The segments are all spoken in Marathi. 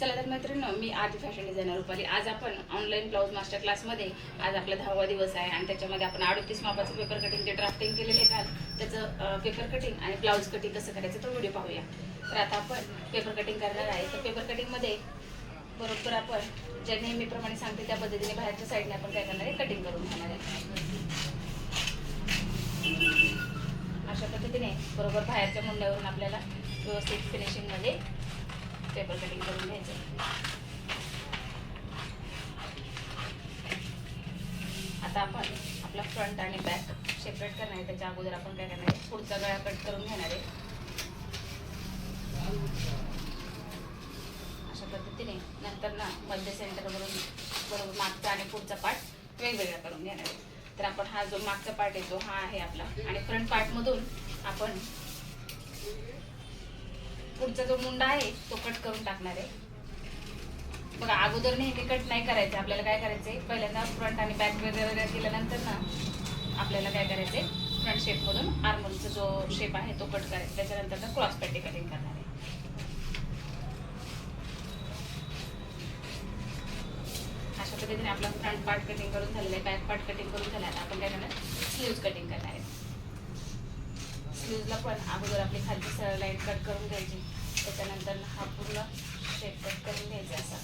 चला तर मैत्रिणी मी आधी फॅशन डिझायनर रुपाली. आज आपण ऑनलाईन ब्लाऊज मास्टर क्लासमध्ये आज आपला दहावा दिवस आहे आणि त्याच्यामध्ये आपण अडतीस मापाचं पेपर कटिंग ते ड्राफ्टिंग केलेले काल त्याचं पेपर कटिंग आणि ब्लाऊज कटिंग कसं करायचं तो व्हिडिओ पाहूया. तर आता आपण पेपर कटिंग करणार आहे. तर पेपर कटिंगमध्ये बरोबर आपण ज्या नेहमीप्रमाणे सांगते त्या पद्धतीने बाहेरच्या साईडने आपण काय करणार आहे? कटिंग करून घेणार आहे. अशा पद्धतीने बरोबर बाहेरच्या मुंड्यावरून आपल्याला व्यवस्थित फिनिशिंगमध्ये टेबल कटिंग करून घ्यायचं. आता आपण आपला फ्रंट आणि बॅक सेपरेट करणार आहे. त्याच्या अगोदर आपण काय करणार आहे? पुढचा गळा कट करून घेणार आहे. अशा पद्धतीने नंतर ना मध्य सेंटरवरून बरोबर मागचा आणि पुढचा पार्ट वेगवेगळा करून घेणार आहे. तर आपण हा जो मागचा पार्ट येतो हा आहे आपला. आणि फ्रंट पार्टमधून आपण पुढचा जो मुंडा आहे तो कट करून टाकणार आहे. बघा अगोदर नेहमी कट नाही करायचं. आपल्याला काय करायचंय पहिल्यांदा फ्रंट आणि बॅक वगैरे केल्यानंतर ना आपल्याला काय करायचंय फ्रंट शेपमधून आर्मलचा जो शेप आहे तो कट करायचा. त्याच्यानंतर ना क्रॉस पॅटी कटिंग करणार आहे. अशा पद्धतीने आपला फ्रंट पार्ट कटिंग करून झालेला आहे बॅक पार्ट कटिंग करून झाला आहे. आपण काय करणार? स्लीव्ह कटिंग करणार आहे. स्लीवला पण अगोदर आपली खालची लाईन कट करून घ्यायची. त्याच्यानंतर हा पूर्ण शेप कट करून घ्यायचा असा.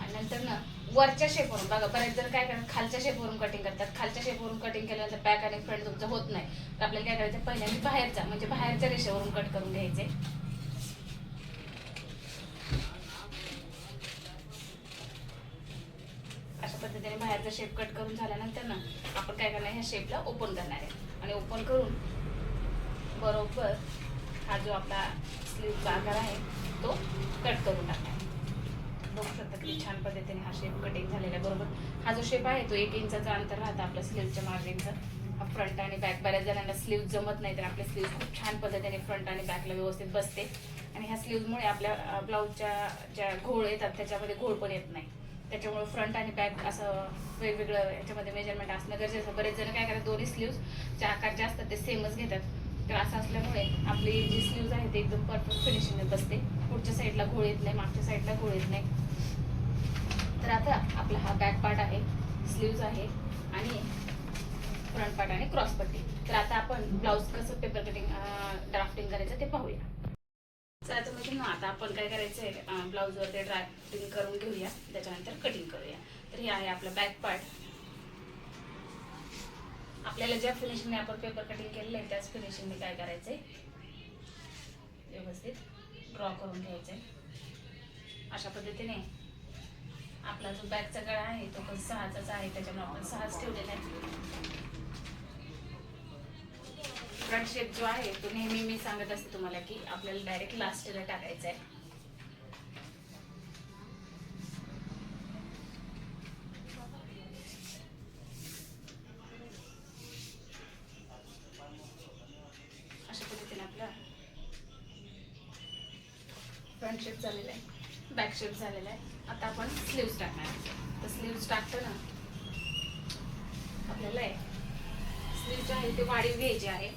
आणि नंतर ना वरच्या शेपवरून बघा बरेच जर काय करतात खालच्या शेपवरून कटिंग करतात. खालच्या शेपवरून कटिंग केल्यानंतर बॅक आणि फ्रंट तुमचं होत नाही. तर आपल्याला काय करायचं पहिल्यांदा बाहेरचा म्हणजे बाहेरच्या रेषेवरून कट करून घ्यायचे. अशा पद्धतीने बाहेरचा शेप कट करून झाल्यानंतर ना आपण काय करणार ह्या शेपला ओपन करणार आहे. आणि ओपन करून बरोबर हा जो आपला स्लीव आकार आहे तो कट करून टाकणार बघू शकता किती छान पद्धतीने हा शेप कटिंग झालेला आहे बरोबर. हा जो शेप आहे तो एक इंचाचा अंतर राहतं आपल्या स्लीवच्या मार्जिनचा हा फ्रंट आणि बॅक बऱ्याच जणांना स्लीव जमत नाही तर आपले स्लीव खूप छान पद्धतीने फ्रंट आणि बॅकला व्यवस्थित बसते. आणि ह्या स्लीवमुळे आपल्या ब्लाऊजच्या ज्या घोळ येतात त्याच्यामध्ये घोळ पण येत नाही. त्याच्यामुळे फ्रंट आणि बॅक असं वेगवेगळं याच्यामध्ये मेजरमेंट असणं गरजेचं बरेच जण काय करतात दोन्ही स्लीव्सचे आकार जे असतात ते सेमच घेतात. ग्रास असल्यामुळे आपली जी स्लीव्ज आहे ते एकदम परफेक्ट फिनिशिंग बसते पुढच्या साईडला घोळ येत नाही मागच्या साईडला घोळ येत नाही. तर आता आपला हा बॅक पार्ट आहे स्लीव्ज आहे आणि फ्रंट पार्ट आणि क्रॉस पट्टी. तर आता आपण ब्लाऊज कसं पेपर कटिंग ड्राफ्टिंग करायचं ते पाहूया. चला तर म्हणजे आता आपण काय करायचंय ब्लाऊजवर ते ड्राफ्टिंग करून घेऊया त्याच्यानंतर कटिंग करूया. तर हे आहे आपलं बॅक पार्ट आपल्याला ज्या फिनिशिंगने आपण पेपर कटिंग केलेलं आहे त्याच फिनिशिंगने काय करायचंय? व्यवस्थित ड्रॉ करून घ्यायचंय. अशा पद्धतीने आपला जो बॅगचा गळा आहे तो पण सहाचाच आहे त्याच्यामुळे आपण सहाच ठेवलेला आहे. फ्रंट शेप जो आहे तो नेहमी मी सांगत असते तुम्हाला की आपल्याला डायरेक्ट लास्टला टाकायचा आहे फ्रंट शेप झालेला आहे बॅक शेप झालेला आहे. आता आपण स्लीव्स टाकणार तर स्लीव्स टाकताना आपल्याला स्लीव जे आहे ते वाढीव घ्यायचे आहे.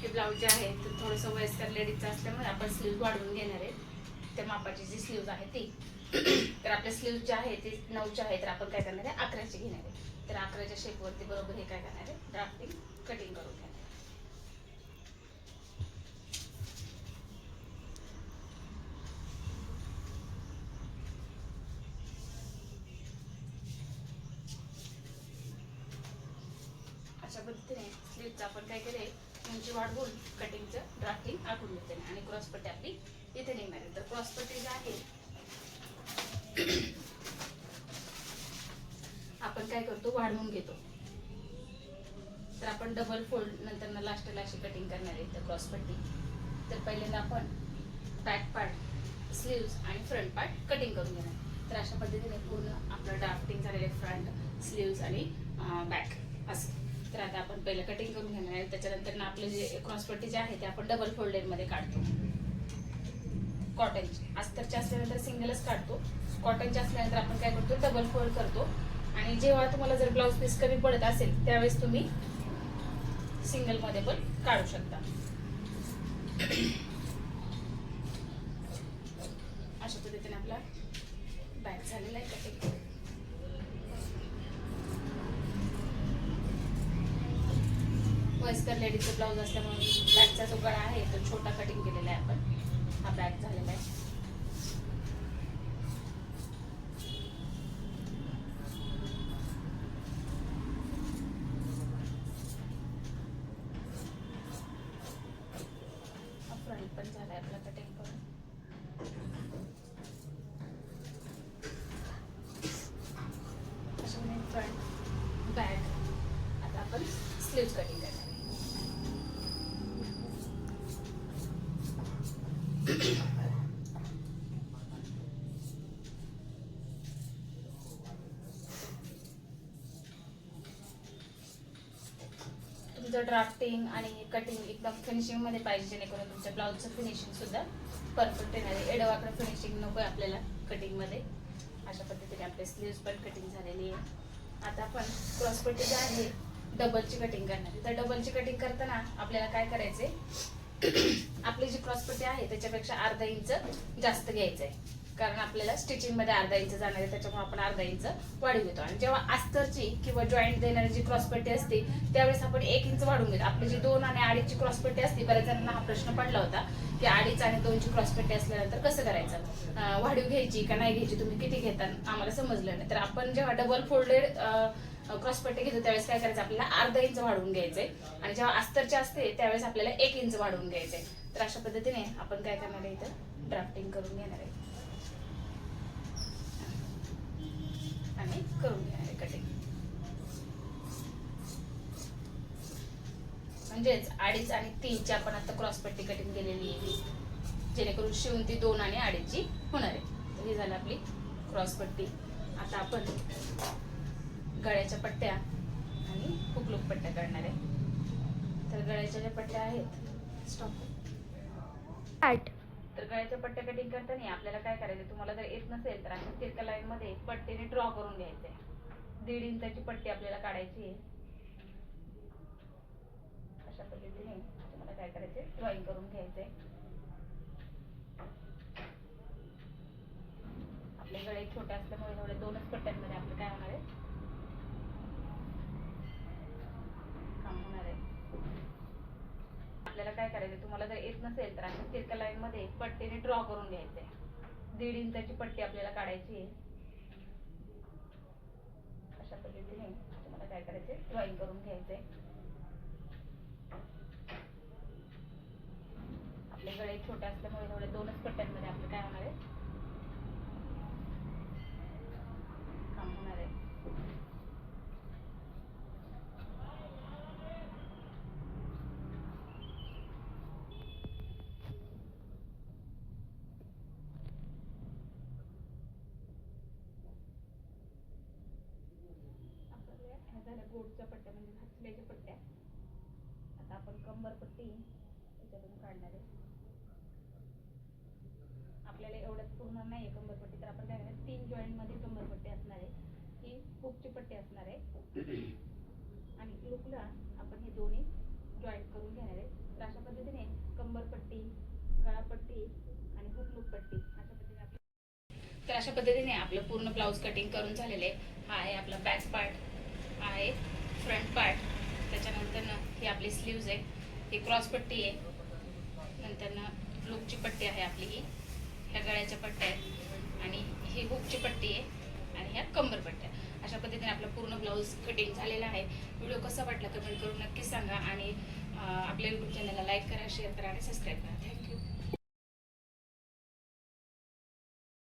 हे ब्लाऊज जे आहे ते थोडंसं वयस्कर लेडीजचं असल्यामुळे आपण स्लीव वाढवून घेणार आहे. त्या मापाची जी स्लीव्ज आहे ती. तर आपल्या स्लीव्ज जे आहे ते नऊचे आहे तर आपण काय करणार आहे? अकराचे घेणार आहे. तर अकराच्या शेपवरती बरोबर हे काय करणार आहे? ड्राफ्टिंग कटिंग करून घ्या आहे. अशा पद्धतीने स्लीवचं आपण काय केलंय? उंची वाढवून कटिंगचं ड्राफ्टिंग आखून घेते आणि क्रॉस पट्टी आपली इथे निघणार आहे. तर क्रॉस पट्टी आहे आपण काय करतो? वाढवून घेतो. तर आपण डबल फोल्ड नंतर ना लास्टला अशी कटिंग करणार आहे तर क्रॉस पट्टी. तर पहिल्यांदा आपण बॅक पार्ट स्लीव्ज आणि फ्रंट पार्ट कटिंग करून घेणार तर अशा पद्धतीने पूर्ण आपलं ड्राफ्टिंग झालेलं फ्रंट स्लीव्ज आणि बॅक असं. पहिलं कटिंग करून घेणार आहे. त्याच्यानंतर ना आपलं जे क्रॉसपट्टी जे आहे ते आपण डबल फोल्डेडमध्ये काढतो. कॉटनची अस्तरच्या असल्यानंतर सिंगलच काढतो. कॉटनच्या असल्यानंतर आपण काय करतो? डबल फोल्ड करतो. आणि जेव्हा तुम्हाला जर ब्लाऊज पीस कमी पडत असेल त्यावेळेस तुम्ही सिंगलमध्ये पण काढू शकता. अशा पद्धतीने आपला बॅक झालेला आहे कटिंग वयस्कर लेडीजचा ब्लाऊज असल्यामुळे बॅगचा जो गळा आहे तो छोटा कटिंग केलेला आहे आपण. हा बॅग झालेला आहे. हा फ्रंट पण झालाय आपला कटिंग करून अशाने फ्रंट बॅक आता आपण स्लीव्ज कटिंग तुमचं ड्राफ्टिंग आणि कटिंग एकदम फिनिशिंगमध्ये पाहिजे जेणेकरून तुमच्या ब्लाऊजचं फिनिशिंग सुद्धा परफेक्ट येणार आहे. एडवाकडे फिनिशिंग नको आहे आपल्याला कटिंगमध्ये. अशा पद्धतीने आपले स्लीव्स पण कटिंग झालेली आहे. आता आपण क्रॉसपट्टी जी आहे डबलची कटिंग करणार आहे. तर डबलची कटिंग करताना आपल्याला काय करायचंय? आपली जी क्रॉसपट्टी आहे त्याच्यापेक्षा अर्धा इंच जास्त घ्यायचं आहे कारण आपल्याला स्टिचिंगमध्ये अर्धा इंच जाणार आहे त्याच्यामुळे आपण अर्धा इंच वाढून घेतो आणि जेव्हा अस्तरची किंवा जॉईंट देणारी जी क्रॉस पट्टी असते त्यावेळेस आपण एक इंच वाढवून घेतो आपली जी दोन आणि अडीचची क्रॉस पट्टी असते बऱ्याच जणांना हा प्रश्न पडला होता की अडीच आणि दोनची क्रॉस पट्टी असल्यानंतर कसं करायचं? वाढीव घ्यायची का नाही घ्यायची? तुम्ही किती घेता आम्हाला समजलं नाही. तर आपण जेव्हा डबल फोल्डेड क्रॉस पट्टी घेतो त्यावेळेस काय करायचं? आपल्याला अर्धा इंच वाढवून घ्यायचंय. आणि जेव्हा अस्तरचे असते त्यावेळेस आपल्याला एक इंच वाढवून घ्यायचंय. तर अशा पद्धतीने आपण काय करणार आहे इथं? ड्राफ्टिंग करून घेणार आहे. आणि करून घेणार आहे कटिंग म्हणजेच अडीच आणि तीनची आपण आता क्रॉस पट्टी कटिंग केलेली आहे जेणेकरून शिवून ती दोन आणि अडीचची होणार आहे. तर ही झाली आपली क्रॉस पट्टी. आता आपण गळ्याच्या पट्ट्या आणि हुकलूक पट्ट्या काढणार आहे. तर गळ्याच्या ज्या पट्ट्या आहेत स्टॉप आठ गळ्याच्या पट्ट्या कटिंग करताना आपल्याला काय करायचं तुम्हाला जर येत नसेल तर अशा तिरक्या लाईन मध्ये पट्टीने ड्रॉ करून घ्यायचंय दीड इंचाची पट्टी आपल्याला काढायची आहे. अशा पद्धतीने तुम्हाला काय करायचंय? ड्रॉइंग करून घ्यायचंय. आपले गळे छोटे असल्यामुळे थोडे दोनच पट्ट्यांमध्ये आपलं काय होणार आहे? काम होणार आहे. आपल्याला काय करायचं तुम्हाला जर येत नसेल तर अशा तिरक्या लाईन मध्ये पट्टीने ड्रॉ करून घ्यायचंय. दीड इंचाची पट्टी आपल्याला काढायची आहे. अशा पद्धतीने तुम्हाला काय करायचे ड्रॉइंग करून घ्यायचंय. आपले गळे छोटे असल्यामुळे थोडे दोनच पट्ट्यांमध्ये आपलं काय होणार आहे काम होणार आहे आपल्या ह्या झाल्या गोडच्या पट्ट्या म्हणजे घातल्याच्या पट्ट्या. आता आपण कंबर पट्टी त्याच्यातून काढणार आहे. आपल्याला एवढंच पूर्ण नाहीये कंबरपट्टी तर आपण काय करणार तीन जॉईंटमध्ये कंबरपट्टी असणार आहे. ही हुकची पट्टी असणार आहे. आणि लुकला आपण हे दोन्ही जॉईंट करून घेणार आहे. तर अशा पद्धतीने कंबरपट्टी गळापट्टी आणि हुक लुक पट्टी अशा पद्धतीने आपलं तर अशा पद्धतीने आपलं पूर्ण ब्लाऊज कटिंग करून झालेलं आहे. हा आहे आपला बॅक पार्ट आहे फ्रंट पार्ट त्याच्यानंतर ना ही आपली स्लीव्ज आहे ही क्रॉस पट्टी आहे. नंतर ना लुकची पट्टी आहे आपली ही ह्या गळ्याच्या पट्ट्या आहेत. आणि ही हुकची पट्टी आहे आणि ह्या कंबर पट्ट्या अशा पद्धतीने आपलं पूर्ण ब्लाऊज कटिंग झालेला आहे. व्हिडिओ कसा वाटला कमेंट करून नक्कीच सांगा आणि आपल्या यूट्यूब चॅनलला लाईक करा शेअर करा आणि सबस्क्राईब करा. थँक्यू